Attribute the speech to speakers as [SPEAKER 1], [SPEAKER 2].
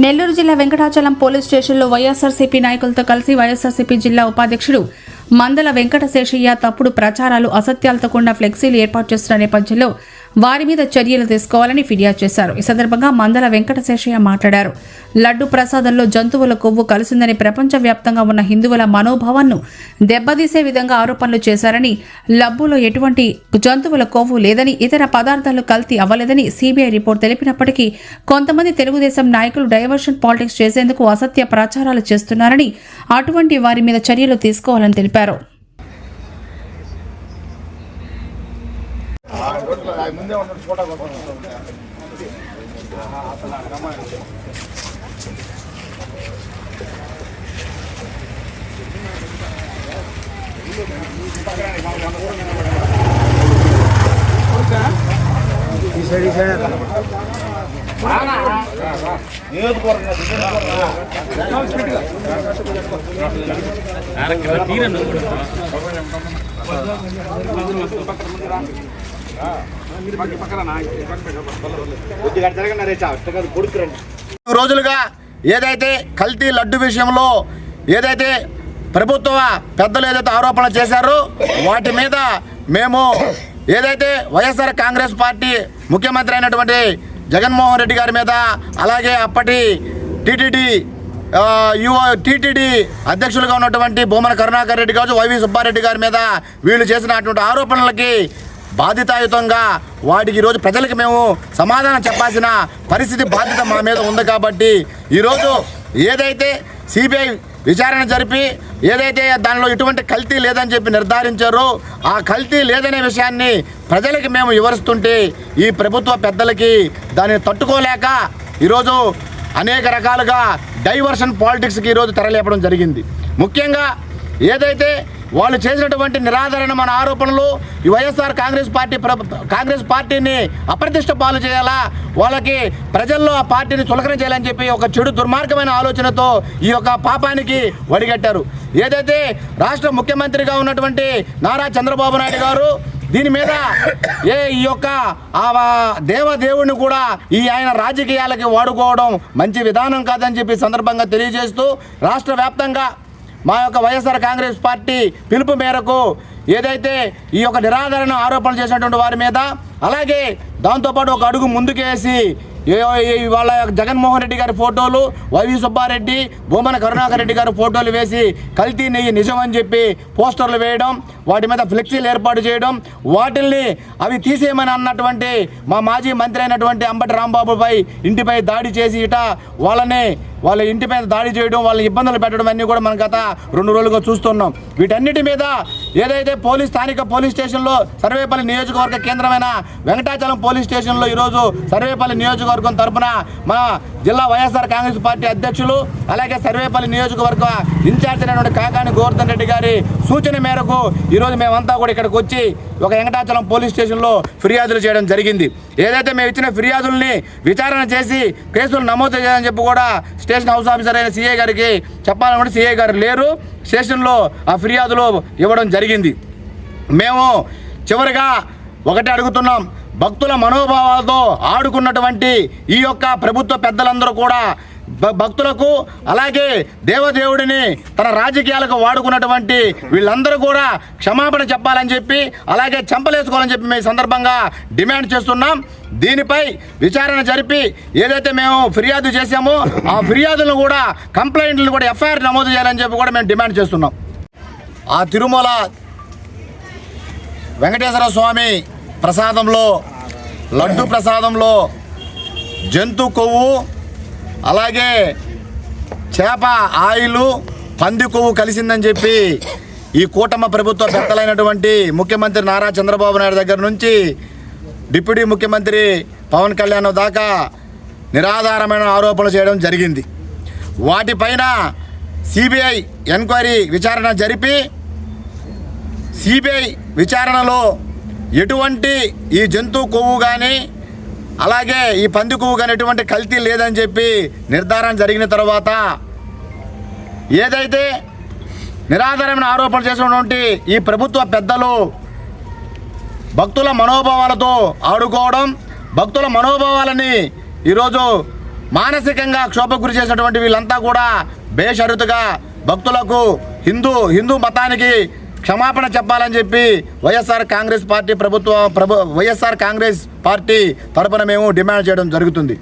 [SPEAKER 1] నెల్లూరు జిల్లా వెంకటాచలం పోలీస్ స్టేషన్లో వైఎస్ఆర్సీపీ నాయకులతో కలిసి వైఎస్ఆర్సీపీ జిల్లా ఉపాధ్యక్షుడు మందల వెంకటశేషయ్య తప్పుడు ప్రచారాలు అసత్యాలతో కూడిన ఫ్లెక్సీలు ఏర్పాటు చేస్తున్న నేపథ్యంలో వారి మీద చర్యలు తీసుకోవాలని ఫిర్యాదు చేశారు. ఈ సందర్భంగా మందల వెంకటశేషయ్య మాట్లాడారు. లడ్డు ప్రసాదంలో జంతువుల కొవ్వు కలిసిందని ప్రపంచవ్యాప్తంగా ఉన్న హిందువుల మనోభావాన్ని దెబ్బతీసే విధంగా ఆరోపణలు చేశారని లబ్బులో ఎటువంటి జంతువుల కొవ్వు లేదని ఇతర పదార్థాలు కల్తీ అవ్వలేదని సిబిఐ రిపోర్ట్ తెలిపినప్పటికీ కొంతమంది తెలుగుదేశం నాయకులు డైవర్షన్ పాలిటిక్స్ చేసేందుకు అసత్య ప్రచారాలు చేస్తున్నారని అటువంటి వారి మీద చర్యలు తీసుకోవాలని తెలిపారు.
[SPEAKER 2] ఈ సైడ్ ఈ సైడ్
[SPEAKER 3] ఈ రోజులుగా ఏదైతే కల్తీ లడ్డు విషయంలో ఏదైతే ప్రభుత్వ పెద్దలు ఏదైతే ఆరోపణలు చేశారో వాటి మీద మేము ఏదైతే వైఎస్ఆర్ కాంగ్రెస్ పార్టీ ముఖ్యమంత్రి అయినటువంటి జగన్మోహన్ రెడ్డి గారి మీద అలాగే అప్పటి టీటీడీ యువ టీటీడీ అధ్యక్షులుగా ఉన్నటువంటి భూమన కరుణాకర్ రెడ్డి కావచ్చు వైవి సుబ్బారెడ్డి గారి మీద వీళ్ళు చేసినటువంటి ఆరోపణలకి బాధితాయుతంగా వాటికి ఈరోజు ప్రజలకు మేము సమాధానం చెప్పాల్సిన పరిస్థితి బాధ్యత మా మీద ఉంది కాబట్టి ఈరోజు ఏదైతే సిబిఐ విచారణ జరిపి ఏదైతే దానిలో ఎటువంటి కల్తీ లేదని చెప్పి నిర్ధారించారో ఆ కల్తీ లేదనే విషయాన్ని ప్రజలకి మేము వివరిస్తుంటే ఈ ప్రభుత్వ పెద్దలకి దాన్ని తట్టుకోలేక ఈరోజు అనేక రకాలుగా డైవర్షన్ పాలిటిక్స్కి ఈరోజు తెరలేపడం జరిగింది. ముఖ్యంగా ఏదైతే వాళ్ళు చేసినటువంటి నిరాదరణ మన ఆరోపణలు ఈ వైఎస్ఆర్ కాంగ్రెస్ పార్టీ కాంగ్రెస్ పార్టీని అప్రతిష్ట పాలు చేయాలా? వాళ్ళకి ప్రజల్లో ఆ పార్టీని చులకన చేయాలని చెప్పి ఒక చెడు దుర్మార్గమైన ఆలోచనతో ఈ యొక్క పాపానికి వడిగట్టారు. ఏదైతే రాష్ట్ర ముఖ్యమంత్రిగా ఉన్నటువంటి నారా చంద్రబాబు నాయుడు గారు దీని మీద ఏ ఈ యొక్క ఆ వా- దేవదేవుడిని కూడా ఈ ఆయన రాజకీయాలకి వాడుకోవడం మంచి విధానం కాదని చెప్పి సందర్భంగా తెలియజేస్తూ రాష్ట్ర వ్యాప్తంగా మా యొక్క వైఎస్ఆర్ కాంగ్రెస్ పార్టీ పిలుపు మేరకు ఏదైతే ఈ యొక్క నిరాదరణ ఆరోపణలు చేసినటువంటి వారి మీద అలాగే దాంతోపాటు ఒక అడుగు ముందుకేసి ఏ- వాళ్ళ యొక్క జగన్మోహన్ రెడ్డి గారి ఫోటోలు వైవి సుబ్బారెడ్డి భూమన కరుణాకర్ రెడ్డి గారి ఫోటోలు వేసి కల్తీ నెయ్యి నిజం అని చెప్పి పోస్టర్లు వేయడం వాటి మీద ఫ్లెక్సీలు ఏర్పాటు చేయడం వాటిల్ని అవి తీసేయమని అన్నటువంటి మా మాజీ మంత్రి అయినటువంటి అంబటి రాంబాబుపై ఇంటిపై దాడి చేసి ఇట వాళ్ళని వాళ్ళ ఇంటి మీద దాడి చేయడం వాళ్ళని ఇబ్బందులు పెట్టడం అన్నీ కూడా మనం గత రెండు రోజులుగా చూస్తున్నాం. వీటన్నిటి మీద ఏదైతే పోలీస్ స్థానిక పోలీస్ స్టేషన్లో సర్వేపల్లి నియోజకవర్గ కేంద్రమైన వెంకటాచలం పోలీస్ స్టేషన్లో ఈరోజు సర్వేపల్లి నియోజకవర్గం తరపున మా జిల్లా వైఎస్ఆర్ కాంగ్రెస్ పార్టీ అధ్యక్షులు అలాగే సర్వేపల్లి నియోజకవర్గ ఇన్ఛార్జ్ అయినటువంటి కాకాని గోవర్ధన్ రెడ్డి గారి సూచన మేరకు ఈరోజు మేమంతా కూడా ఇక్కడికి వచ్చి ఒక వెంకటాచలం పోలీస్ స్టేషన్లో ఫిర్యాదులు చేయడం జరిగింది. ఏదైతే మేము ఇచ్చిన ఫిర్యాదుల్ని విచారణ చేసి కేసులు నమోదు చేయాలని చెప్పి కూడా స్టేషన్ హౌస్ ఆఫీసర్ అయిన సిఐ గారికి చెప్పాలనుకుంటే సిఐ గారు లేరు. స్టేషన్లో ఆ ఫిర్యాదులు ఇవ్వడం జరిగింది. మేము చివరిగా ఒకటే అడుగుతున్నాం. భక్తుల మనోభావాలతో ఆడుకున్నటువంటి ఈ యొక్క ప్రభుత్వ పెద్దలందరూ కూడా భక్తులకు అలాగే దేవదేవుడిని తన రాజకీయాలకు వాడుకున్నటువంటి వీళ్ళందరూ కూడా క్షమాపణ చెప్పాలని చెప్పి అలాగే చంపలేసుకోవాలని చెప్పి మేము సందర్భంగా డిమాండ్ చేస్తున్నాం. దీనిపై విచారణ జరిపి ఏదైతే మేము ఫిర్యాదు చేశామో ఆ ఫిర్యాదులను కూడా కంప్లైంట్లను కూడా ఎఫ్ఐఆర్ నమోదు చేయాలని చెప్పి కూడా మేము డిమాండ్ చేస్తున్నాం. ఆ తిరుమల వెంకటేశ్వర స్వామి ప్రసాదంలో లడ్డు ప్రసాదంలో జంతు కొవ్వు అలాగే చేప ఆయిలు పంది కొవ్వు కలిసిందని చెప్పి ఈ కూటమి ప్రభుత్వ పెద్దలైనటువంటి ముఖ్యమంత్రి నారా చంద్రబాబు నాయుడు దగ్గర నుంచి డిప్యూటీ ముఖ్యమంత్రి పవన్ కళ్యాణ్ దాకా నిరాధారమైన ఆరోపణలు చేయడం జరిగింది. వాటిపైన సిబిఐ ఎంక్వైరీ విచారణ జరిపి సిబిఐ విచారణలో ఎటువంటి ఈ జంతు కొవ్వు కానీ అలాగే ఈ పంది అనేటువంటి కల్తీ లేదని చెప్పి నిర్ధారణ జరిగిన తర్వాత ఏదైతే నిరాధారమైన ఆరోపణలు చేసినటువంటి ఈ ప్రభుత్వ పెద్దలు భక్తుల మనోభావాలతో ఆడుకోవడం భక్తుల మనోభావాలని ఈరోజు మానసికంగా క్షోభకు గురి చేసినటువంటి వీళ్ళంతా కూడా బేషరుతుగా భక్తులకు హిందూ హిందూ మతానికి క్షమాపణ చెప్పాలని చెప్పి వైఎస్ఆర్ కాంగ్రెస్ పార్టీ ప్రభుత్వం ప్రభు వైఎస్ఆర్ కాంగ్రెస్ పార్టీ తరపున మేము డిమాండ్ చేయడం జరుగుతుంది.